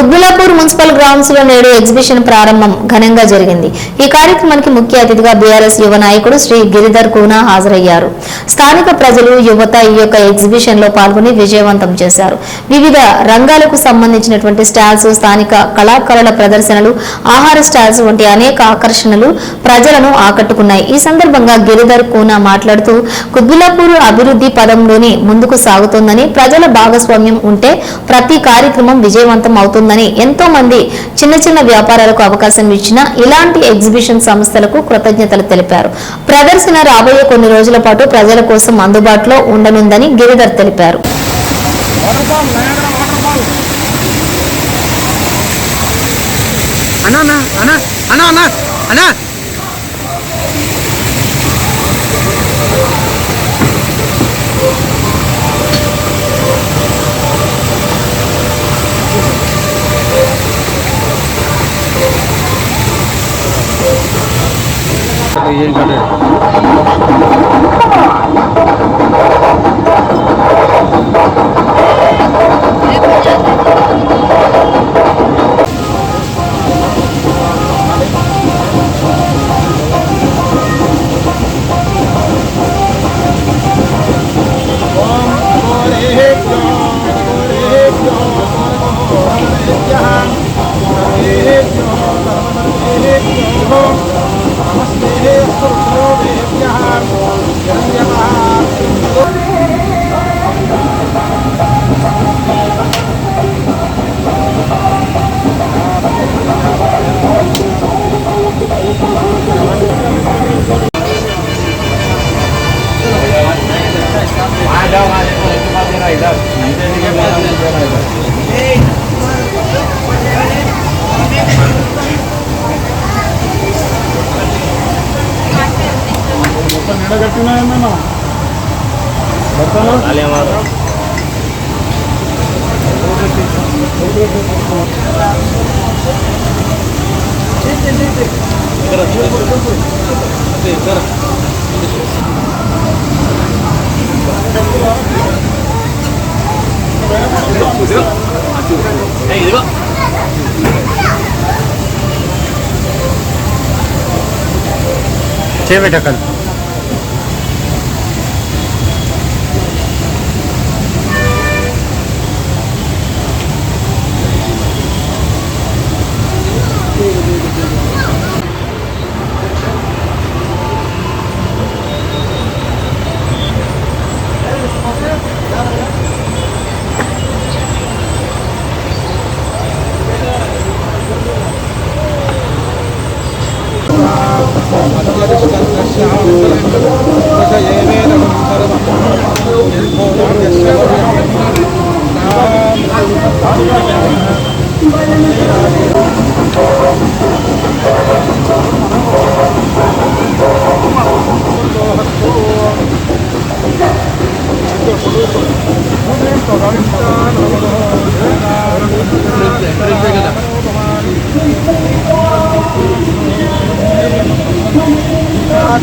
Quthbullapur municipal గ్రౌండ్స్లో నేడు exhibition ప్రారంభం ఘనంగా జరిగింది. ఈ కార్యక్రమానికి ముఖ్య అతిథిగా బీఆర్ఎస్ యువ నాయకుడు శ్రీ గిరిధర్ కూనా హాజరయ్యారు. స్థానిక ప్రజలు యువత ఈ యొక్క ఎగ్జిబిషన్లో పాల్గొని విజయవంతం చేశారు. వివిధ రంగాలకు సంబంధించినటువంటి స్టాల్స్ స్థానిక కళాకారుల ప్రదర్శనలు ఆహార స్టాల్స్ వంటి అనేక ఆకర్షణలు ప్రజలను ఆకట్టుకున్నాయి. ఈ సందర్భంగా గిరిధర్ కూనా మాట్లాడుతూ కుత్బులాపూర్ అభివృద్ధి పదంలోని ముందుకు సాగుతోందని ప్రజల భాగస్వామ్యం ఉంటే ప్రతి కార్యక్రమం విజయవంతం అవుతుంది ఉందని ఎంతో మంది చిన్న చిన్న వ్యాపారాలకు అవకాశం ఇచ్చిన ఇలాంటి ఎగ్జిబిషన్ సంస్థలకు కృతజ్ఞతలు తెలిపారు. ప్రదర్శన రాబోయే కొన్ని రోజుల పాటు ప్రజల కోసం అందుబాటులో ఉండనుందని గిరిధర్ తెలిపారు. అన్నా అన్నా అన్నా అన్నా అన్నా. এই গানে కట్టినాయన్నా ఇక్కడ ఇక్కడ ఇదిగో చేపెట్టకండి అన్నా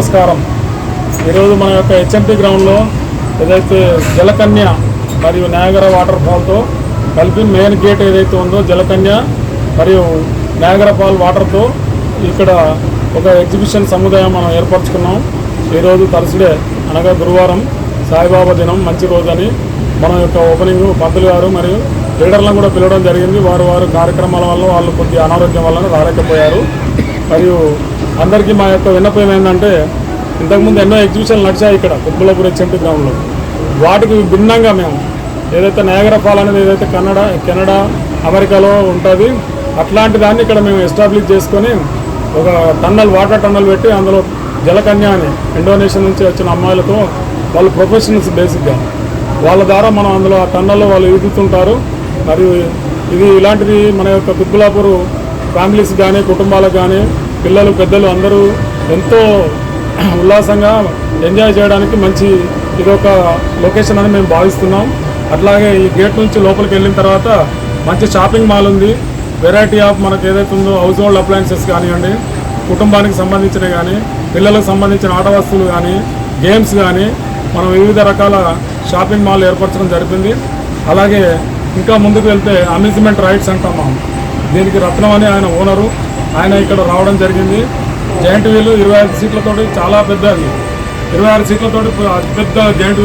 నమస్కారం. ఈరోజు మన యొక్క హెచ్ఎంపీ గ్రౌండ్లో ఏదైతే జలకన్య మరియు నాయగర వాటర్ ఫాల్తో కలిపి మెయిన్ గేట్ ఏదైతే ఉందో జలకన్య మరియు నాగర ఫాల్ వాటర్తో ఇక్కడ ఒక ఎగ్జిబిషన్ సముదాయం మనం ఏర్పరచుకున్నాం. ఈరోజు థర్స్డే అనగా గురువారం సాయిబాబా దినం మంచి రోజు అని మన యొక్క ఓపెనింగ్ పంతులు గారు మరియు లీడర్లను కూడా పిలవడం జరిగింది. వారు వారు కార్యక్రమాల వల్ల వాళ్ళు కొద్దిగా అనారోగ్యం వల్ల రాలేకపోయారు. మరియు అందరికీ మా యొక్క విన్నపం ఏంటంటే ఇంతకుముందు ఎన్నో ఎగ్జిబిషన్లు నడిచాయి ఇక్కడ కుత్బులాపూర్ హెచ్ఎంపీ గ్రౌండ్లో. వాటికి భిన్నంగా మేము ఏదైతే నయగర ఫాల్ అనేది ఏదైతే కన్నడ కెనడా అమెరికాలో ఉంటుంది అట్లాంటి దాన్ని ఇక్కడ మేము ఎస్టాబ్లిష్ చేసుకొని ఒక టన్నల్ వాటర్ టన్నల్ పెట్టి అందులో జలకన్య అని ఇండోనేషియా నుంచి వచ్చిన అమ్మాయిలతో వాళ్ళు ప్రొఫెషనల్స్ బేసిక్గా. వాళ్ళ ద్వారా మనం అందులో ఆ టన్నల్లో వాళ్ళు ఈదుతుంటారు మరియు ఇది ఇలాంటిది మన యొక్క దుర్గులాపూర్ ఫ్యామిలీస్ కానీ కుటుంబాలకు కానీ పిల్లలు పెద్దలు అందరూ ఎంతో ఉల్లాసంగా ఎంజాయ్ చేయడానికి మంచి ఇది ఒక లొకేషన్ అని మేము భావిస్తున్నాం. అట్లాగే ఈ గేట్ నుంచి లోపలికి వెళ్ళిన తర్వాత మంచి షాపింగ్ మాల్ ఉంది. వెరైటీ ఆఫ్ మనకు ఏదైతే ఉందో హౌస్ హోల్డ్ అప్లయన్సెస్ కానివ్వండి కుటుంబానికి సంబంధించిన కానీ పిల్లలకు సంబంధించిన ఆట వస్తువులు కానీ గేమ్స్ కానీ మనం వివిధ రకాల షాపింగ్ మాల్ ఏర్పరచడం జరిగింది అలాగే ఇంకా ముందుకు వెళ్తే అమ్యూజ్మెంట్ రైడ్స్ అంటాం మనం. దీనికి రత్నం అని ఆయన ఓనరు. ఆయన ఇక్కడ రావడం జరిగింది. జాయింట్ వీలు ఇరవై ఐదు సీట్లతోటి చాలా పెద్దది. ఇరవై ఆరు సీట్లతోటి అతిపెద్ద జాయింట్